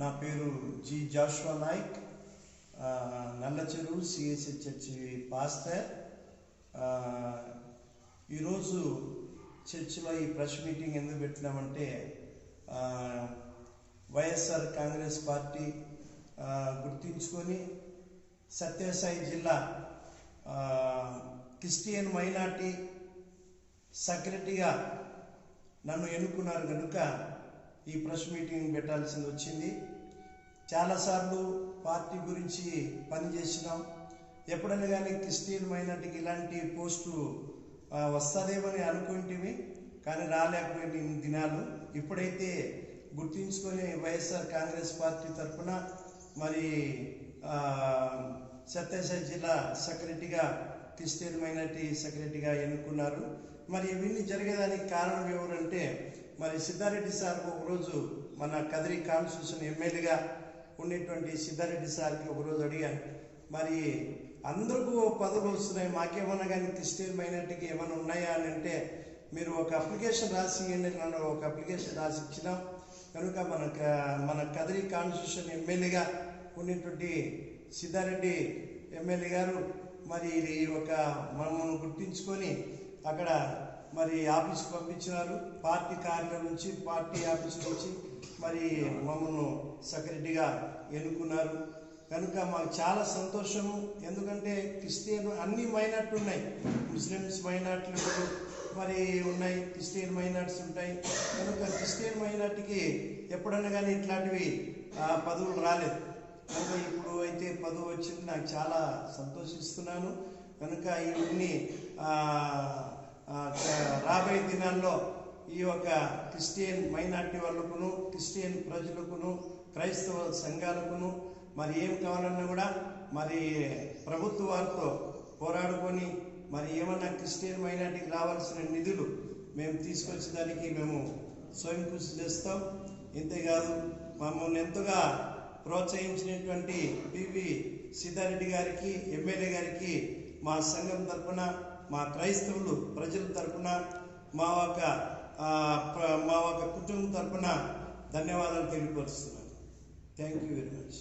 నా పేరు G Joshua Naik Nallacheru నల్ల చెరువు సిఎస్సి చర్చి పాస్టర్. ఈరోజు చర్చిలో ఈ ప్రెస్ మీటింగ్ ఎందుకు పెట్టినామంటే వైఎస్ఆర్ కాంగ్రెస్ పార్టీ గుర్తించుకొని సత్యసాయి జిల్లా క్రిస్టియన్ మైనార్టీ సెక్రటరీగా నన్ను ఎన్నుకున్నారు కనుక ఈ ప్రెస్ మీటింగ్ పెట్టాల్సింది వచ్చింది. చాలాసార్లు పార్టీ గురించి పనిచేసినాం ఎప్పుడైనా కానీ క్రిస్టియన్ మైనార్టీకి ఇలాంటి పోస్టు వస్తుందేమని అనుకుంటేవి కానీ రాలేకపోయింది ఇన్ని దినాలు. ఇప్పుడైతే గుర్తించుకొని వైఎస్ఆర్ కాంగ్రెస్ పార్టీ తరఫున మరి సత్యసాయి జిల్లా సెక్రటరీగా క్రిస్టియన్ మైనార్టీ సెక్రటరీగా ఎన్నుకున్నారు. మరి ఇవన్నీ జరిగేదానికి కారణం ఎవరంటే మరి సిద్ధారెడ్డి సార్ ఒకరోజు మన కదిరి కాన్స్టిట్యూషన్ ఎమ్మెల్యేగా ఉండేటువంటి సిద్ధారెడ్డి సార్కి ఒకరోజు అడిగాను మరి అందరికీ పదవులు వస్తున్నాయి మాకేమన్నా కానీ క్రిస్టియన్ మైనార్టీకి ఏమైనా ఉన్నాయా అని అంటే మీరు ఒక అప్లికేషన్ రాసి ఇవ్వండి నన్ను ఒక అప్లికేషన్ రాసి ఇచ్చినాం కనుక మన మన కదిరి కాన్స్టిట్యూషన్ ఎమ్మెల్యేగా ఉన్నటువంటి సిద్ధారెడ్డి ఎమ్మెల్యే గారు మరి ఇది ఒక మమ్మల్ని గుర్తించుకొని అక్కడ మరి ఆఫీస్కి పంపించినారు. పార్టీ కార్యాలయం నుంచి పార్టీ ఆఫీస్ నుంచి మరి మమ్మల్ని సెక్రటరీగా ఎన్నుకున్నారు. కనుక మాకు చాలా సంతోషము. ఎందుకంటే క్రిస్టియన్ అన్ని మైనార్టీ ఉన్నాయి. ముస్లిమ్స్ మైనార్టీలు మరి ఉన్నాయి. క్రిస్టియన్ మైనార్టీస్ ఉంటాయి. కనుక క్రిస్టియన్ మైనార్టీకి ఎప్పుడన్నా కానీ ఇట్లాంటివి పదవులు రాలేదు. కనుక ఇప్పుడు అయితే పదవి వచ్చింది. నాకు చాలా సంతోషిస్తున్నాను. కనుక ఇవన్నీ రాబోయే దినాల్లో ఈ యొక్క క్రిస్టియన్ మైనార్టీ వాళ్ళకును క్రిస్టియన్ ప్రజలకును క్రైస్తవ సంఘాలకును మరి ఏం కావాలన్నా కూడా మరి ప్రభుత్వ వారితో పోరాడుకొని మరి ఏమన్నా క్రిస్టియన్ మైనార్టీకి రావాల్సిన నిధులు మేము తీసుకొచ్చేదానికి మేము స్వయం కృషి చేస్తాం. ఇంతేకాదు మమ్మల్ని ఎంతగా ప్రోత్సహించినటువంటి పివి సిద్ధారెడ్డి గారికి ఎమ్మెల్యే గారికి మా సంఘం తరఫున మా క్రైస్తవులు ప్రజల తరపున మా ఒక మా ఒక కుటుంబం తరపున ధన్యవాదాలు తెలియపరుస్తున్నాను. Thank you very much